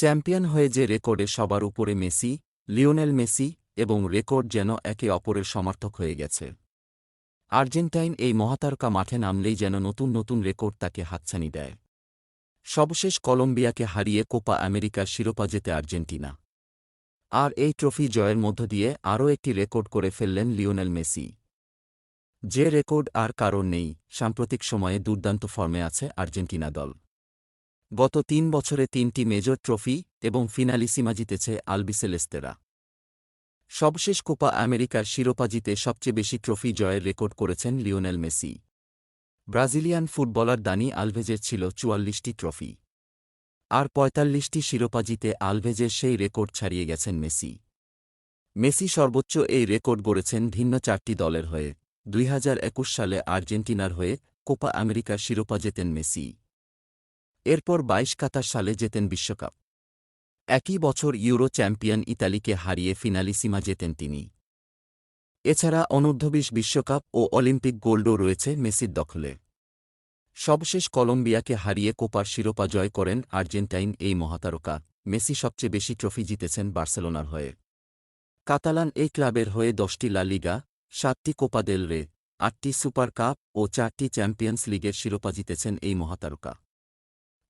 Champion হয়ে যে রেকর্ডে সবার উপরে মেসি, লিওনেল মেসি এবং রেকর্ড যেন একে অপরের সমর্থক হয়ে গেছে। আর্জেন্টাইন এই মহাতারকা মাঠে নামলেই যেন নতুন নতুন রেকর্ড তাকে হাতছানি দেয়। সবশেষ কলম্বিয়াকে হারিয়ে কোপা আমেরিকার শিরোপা জেতে আর্জেন্টিনা। আর এই ট্রফি জয়ের মধ্য দিয়ে আরও একটি রেকর্ড করে ফেললেন লিওনেল মেসি। যে রেকর্ড আর কারণ নেই, সাম্প্রতিক সময়ে দুর্দান্ত ফর্মে আছে আর্জেন্টিনা দল। গত তিন বছরে তিনটি মেজর ট্রফি এবং ফিনালিসিমা জিতেছে আলবিসেলেস্তেরা। সবশেষ কোপা আমেরিকার শিরোপা জিতে সবচেয়ে বেশি ট্রফি জয়ের রেকর্ড করেছেন Lionel Messi. Brazilian footballer Dani আলভেজের ছিল চুয়াল্লিশটি ট্রফি। আর পঁয়তাল্লিশটি শিরোপা জিতে আলভেজের সেই রেকর্ড ছাড়িয়ে গেছেন মেসি। মেসি সর্বোচ্চ এই রেকর্ড গড়েছেন ভিন্ন চারটি দলের হয়ে। দুই হাজার একুশ সালে আর্জেন্টিনার হয়ে কোপা আমেরিকার শিরোপা জেতেন মেসি। এরপর বাইশ কাতার সালে জেতেন বিশ্বকাপ। একই বছর ইউরো চ্যাম্পিয়ন ইতালিকে হারিয়ে ফিনালিসিমা জেতেন তিনি। এছাড়া অনূর্ধ্ব বিশ বিশ্বকাপ ও অলিম্পিক গোল্ডও রয়েছে মেসির দখলে। সবশেষ কলম্বিয়াকে হারিয়ে কোপার শিরোপা জয় করেন আর্জেন্টাইন এই মহাতারকা। মেসি সবচেয়ে বেশি ট্রফি জিতেছেন বার্সেলোনার হয়ে। কাতালান এই ক্লাবের হয়ে দশটি লা লিগা, সাতটি কোপা দেল রে, আটটি সুপার কাপ ও চারটি চ্যাম্পিয়ন্স লিগের শিরোপা জিতেছেন এই মহাতারকা।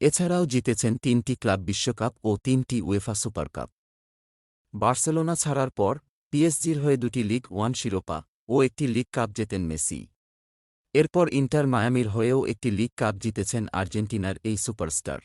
এছাড়াও জিতেছেন তিনটি ক্লাব বিশ্বকাপ ও তিনটি উয়েফা সুপার কাপ বার্সেলোনা ছাড়ার পর, পিএসজির হয়ে দুটি লিগ ওয়ান শিরোপা ও একটি লিগ কাপ জেতেন মেসি। এরপর ইন্টার মায়ামির হয়েও একটি লিগ কাপ জিতেছেন আর্জেন্টিনার এই সুপারস্টার।